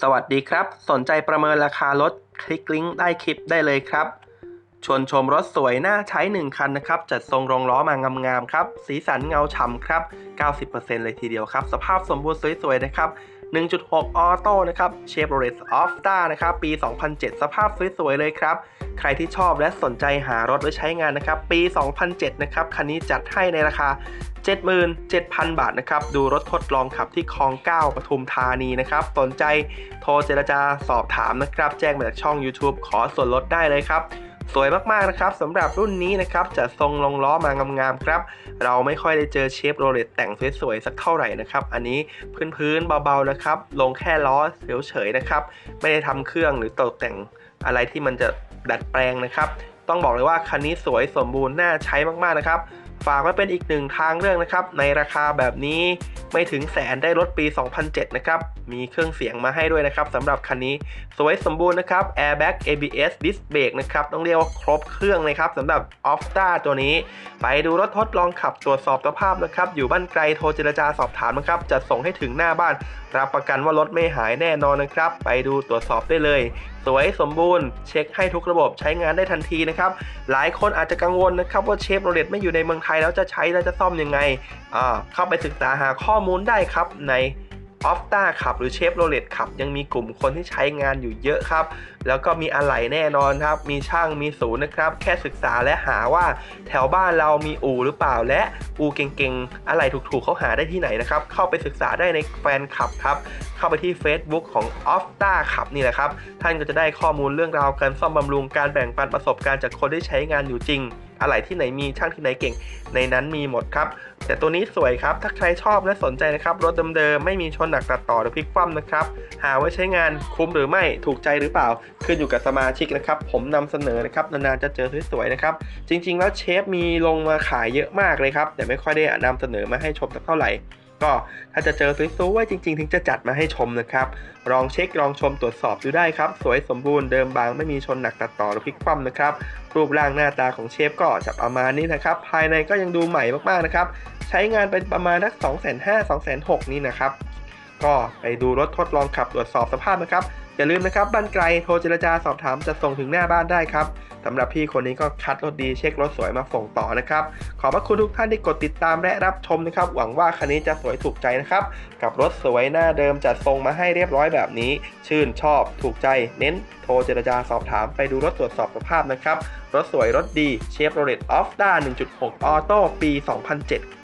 สวัสดีครับ สนใจประเมินราคารถคลิกลิงก์ใต้คลิปได้เลยครับ ชวนชมรถสวยน่าใช้ 1 คันนะครับ จัดทรงรองล้อมางามๆครับ สีสันเงาฉ่ำครับ 90%เลยทีเดียวครับ สภาพสมบูรณ์สวยๆนะครับ 1.6 ออโต้นะครับ Chevrolet a f t a นะครับ ปี 2007 สภาพสวยๆเลยครับ ใครที่ชอบและสนใจหารถไว้ใช้งานนะครับ ปี 2007 นะครับ คันนี้จัดให้ในราคา 77,000 บาทนะครับ ดูรถทดลองขับที่คลอง 9ปทุมธานีนะครับ สนใจโทรเจรจาสอบถามนะครับ แจ้งมาจากช่อง YouTube ขอส่วนลดได้เลยครับ สวยมากๆนะครับสำหรับรุ่นนี้นะครับจะทรงลงล้อมางามๆครับ เราไม่ค่อยได้เจอเชฟโรเลตแต่งสวยๆสักเท่าไหร่นะครับ อันนี้พื้นๆเบาๆนะครับ ลงแค่ล้อเฉยๆนะครับ ไม่ได้ทำเครื่องหรือตกแต่งอะไรที่มันจะดัดแปลงนะครับ ต้องบอกเลยว่าคันนี้สวยสมบูรณ์น่าใช้มากๆนะครับ ฝากไว้เป็นอีกหนึ่งทางเรื่องนะครับ ในราคาแบบนี้ ไม่ถึงแสนได้รถปี 2007 นะครับ มีเครื่องเสียงมาให้ด้วยนะครับสำหรับคันนี้สวยสมบูรณ์นะครับ Airbag ABS Disc Brake นะครับต้องเรียกว่าครบเครื่องเลยครับสำหรับ o f t a ตัวนี้ ไปดูรถทดลองขับตรวจสอบสภาพนะครับ อยู่บ้านไกลโทรเจรจาสอบถามนะครับจะส่งให้ถึงหน้าบ้าน รับประกันว่ารถไม่หายแน่นอนนะครับ ไปดูตรวจสอบได้เลย สวยสมบูรณ์ เช็คให้ทุกระบบใช้งานได้ทันทีนะครับหลายคนอาจจะกังวลนะครับว่าเชฟโรเลตไม่อยู่ในเมืองไทยแล้วจะใช้แล้วจะซ่อมยังไงอ่าเข้าไปศึกษาหาข้อมูลได้ครับในออฟตาขับหรือเชฟโรเลตขับยังมีกลุ่มคนที่ใช้งานอยู่เยอะครับ แล้วก็มีอะไหล่แน่นอนครับ มีช่างมีศูนย์นะครับ แค่ศึกษาและหาว่าแถวบ้านเรามีอู่หรือเปล่าและอู่เก่งๆ อะไหล่ถูกๆเขาหาได้ที่ไหนนะครับ เข้าไปศึกษาได้ในแฟนคลับครับ เข้าไปที่ Facebook ของ o f t a ขับนี่แหละครับ ท่านก็จะได้ข้อมูลเรื่องราวการซ่อมบำรุงการแบ่งปันประสบการณ์จากคนที่ใช้งานอยู่จริง อะไหล่ที่ไหนมีช่างที่ไหนเก่ง ในนั้นมีหมดครับ แต่ตัวนี้สวยครับ ถ้าใครชอบและสนใจนะครับรถเดิมๆไม่มีชนหนักตัดต่อหรือพลิกคว่ำนะครับ หาไว้ใช้งานคุ้มหรือไม่ถูกใจหรือเปล่า ขึ้นอยู่กับสมาชิกนะครับ ผมนำเสนอนะครับนานๆจะเจอสวยๆนะครับจริง ๆ แล้วเชฟมีลงมาขายเยอะมากเลยครับแต่ไม่ค่อยได้นำเสนอมาให้ชมสักเท่าไหร่ ก็ถ้าจะเจอสวยๆจริง ๆ ถึงจะจัดมาให้ชมนะครับลองเช็คลองชมตรวจสอบดูได้ครับ สวยสมบูรณ์เดิมบางไม่มีชนหนักตัดต่อหรือพลิกคว่ำนะครับ รูปร่างหน้าตาของเชฟก็จะประมาณนี้นะครับ ภายในก็ยังดูใหม่มากๆนะครับ ใช้งานเป็นประมาณทัก2 5 0 0 0 2 6 0 0นี่นะครับ ก็ไปดูรถทดลองขับตรวจสอบสภาพนะครับ อย่าลืมนะครับบ้านไกลโทรเจรจาสอบถามจะส่งถึงหน้าบ้านได้ครับสำหรับพี่คนนี้ก็คัดรถดีเช็ครถสวยมาส่งต่อนะครับ ขอบพระคุณทุกท่านที่กดติดตามและรับชมนะครับ หวังว่าคันนี้จะสวยถูกใจนะครับ กับรถสวยหน้าเดิมจัดทรงมาให้เรียบร้อยแบบนี้ ชื่นชอบถูกใจ เน้น โทรเจรจาสอบถามไปดูรถตรวจสอบสภาพนะครับ รถสวยรถดีเชฟโรเลตออฟด้า1.6 ออโต้ปี 2007